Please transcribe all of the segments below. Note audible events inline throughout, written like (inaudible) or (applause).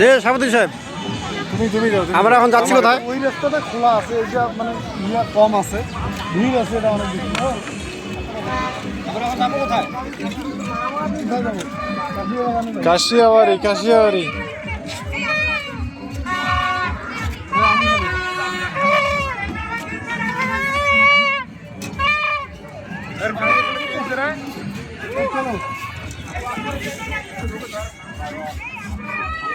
এ সাবুদ্দিন সাহেব তুমি তুমি যাও আমরা এখন যাচ্ছি কোথায়? ওই রাস্তাটা খোলা আছে এটা মানে ইয়া কম আছে ভিড় আছে এটা অনেক বেশি। আমরা এখন যাব কোথায় কোথায় যাব?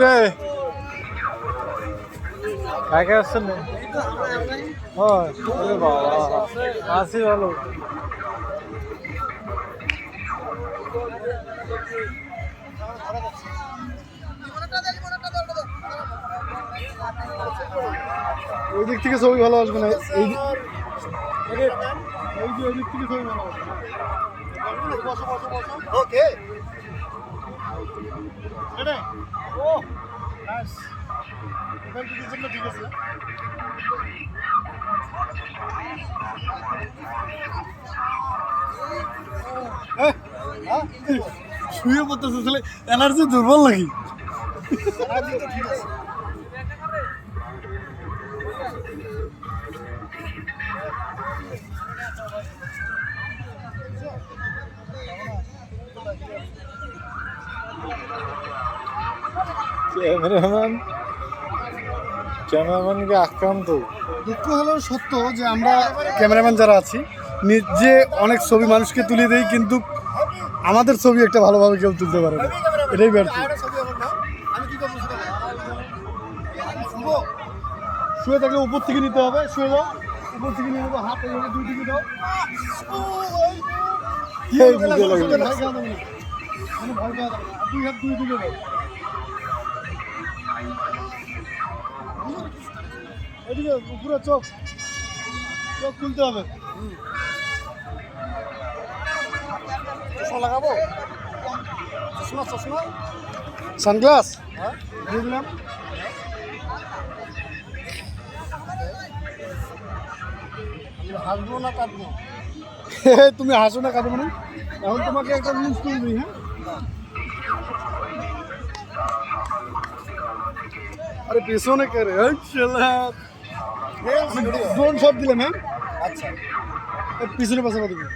রে কাকে আসছেন আসি ভালো ওই দিক থেকে ছবি ভালো আসবে না এই এই যে ওই দিক থেকে ছবি ভালো আসবে ওকে ও নাইস এখান থেকে জন্য ঠিক আছে? শুয়ে পড়তেছে ছেলে এনার্জি দুর্বল নাকি ক্যামেরাম্যান ক্যামেরাম্যানকে আক্রান্ত। দুঃখ হলো সত্য যে আমরা ক্যামেরাম্যান যারা আছি নিজে অনেক ছবি মানুষকে তুলে দেই কিন্তু আমাদের ছবি একটা ভালোভাবে কেউ তুলতে পারে না। এটাই ব্যর্থ। শুয়ে থাকলে উপর থেকে নিতে হবে শুয়ে যাও। উপর থেকে নিয়ে নেব হাত দুই দিকে দাও। দুই হাত দুই দিকে দাও। এদিকে উপরে চোখ। চোখ খুলতে হবে। চশমা লাগাবো? চশমা চশমা? সানগ্লাস? হ্যাঁ। দিলাম। হাসবো না কাঁদবো? (laughs) তুমি হাসো না কাঁদবো না এখন তোমাকে একটা জিনিস তুলবি হ্যাঁ? আরে পেছনে কে রে ড্রোন শট দিলাম হ্যাঁ আচ্ছা পিছনে পাশে দিবি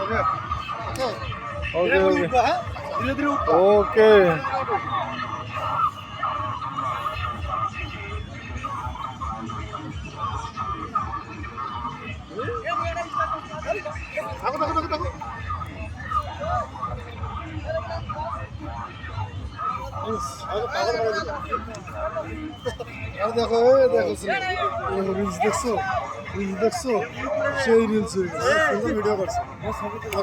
ওকে ওকে ওকে দেখো দেখো রিলস দেখছ রিলস দেখছ সেই রিলস হয়ে ভিডিও করছে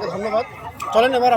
ধন্যবাদ চলেন এবার